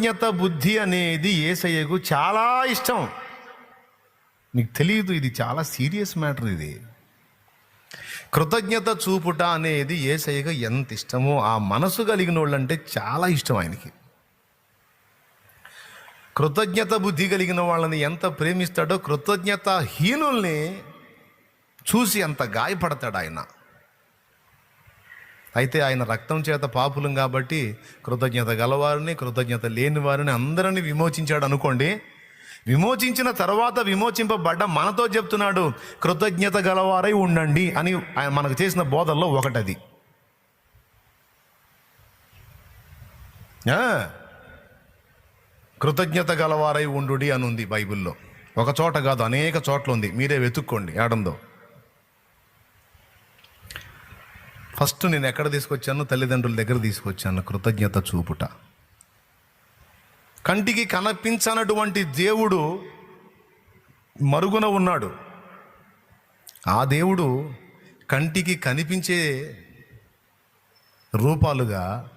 కృతజ్ఞత బుద్ధి అనేది ఏసయ్యకు చాలా ఇష్టం. నీకు తెలియదు ఇది చాలా సీరియస్ మ్యాటర్ ఇది. కృతజ్ఞత చూపుట అనేది ఏసయ్యకు ఎంత ఇష్టమో ఆ మనసు కలిగిన వాళ్ళంటే చాలా ఇష్టం ఆయనకి. కృతజ్ఞత బుద్ధి కలిగిన వాళ్ళని ఎంత ప్రేమిస్తాడో కృతజ్ఞత హీనుల్ని చూసి ఎంత గాయపడతాడు ఆయన. అయితే ఆయన రక్తం చేత పాపులం కాబట్టి కృతజ్ఞత గలవారిని కృతజ్ఞత లేని వారిని అందరిని విమోచించాడు అనుకోండి. విమోచించిన తర్వాత విమోచింపబడ్డ మనతో చెప్తున్నాడు కృతజ్ఞత గలవారై ఉండండి అని ఆయన మనకు చేసిన బోధల్లో ఒకటది. కృతజ్ఞత గలవారై ఉండుడి అని ఉంది బైబిల్లో. ఒక చోట కాదు అనేక చోట్ల ఉంది మీరే వెతుక్కోండి ఏడందో. ఫస్ట్ నేను ఎక్కడ తీసుకొచ్చాను తల్లిదండ్రుల దగ్గర తీసుకొచ్చాను కృతజ్ఞత చూపుట. కంటికి కనిపించనటువంటి దేవుడు మరుగున ఉన్నాడు. ఆ దేవుడు కంటికి కనిపించే రూపాలుగా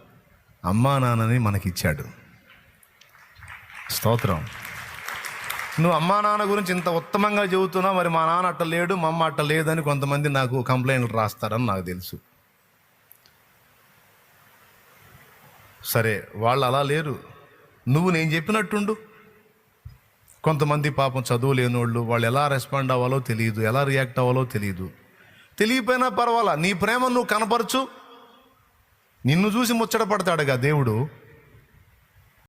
అమ్మా నాన్నని మనకిచ్చాడు. స్తోత్రం. నువ్వు అమ్మా నాన్న గురించి ఇంత ఉత్తమంగా చెబుతున్నావు మరి మా నాన్న అట్ట లేడు మా అమ్మ అట్ట లేదని కొంతమంది నాకు కంప్లైంట్లు రాస్తారని నాకు తెలుసు. సరే వాళ్ళు అలా లేరు. నువ్వు నేను చెప్పినట్టుండు. కొంతమంది పాపం చదువు లేనోళ్ళు వాళ్ళు ఎలా రెస్పాండ్ అవ్వాలో తెలియదు ఎలా రియాక్ట్ అవ్వాలో తెలియదు. తెలియపోయినా పర్వాలా నీ ప్రేమ నువ్వు కనపరచు. నిన్ను చూసి ముచ్చట పడతాడుగా దేవుడు.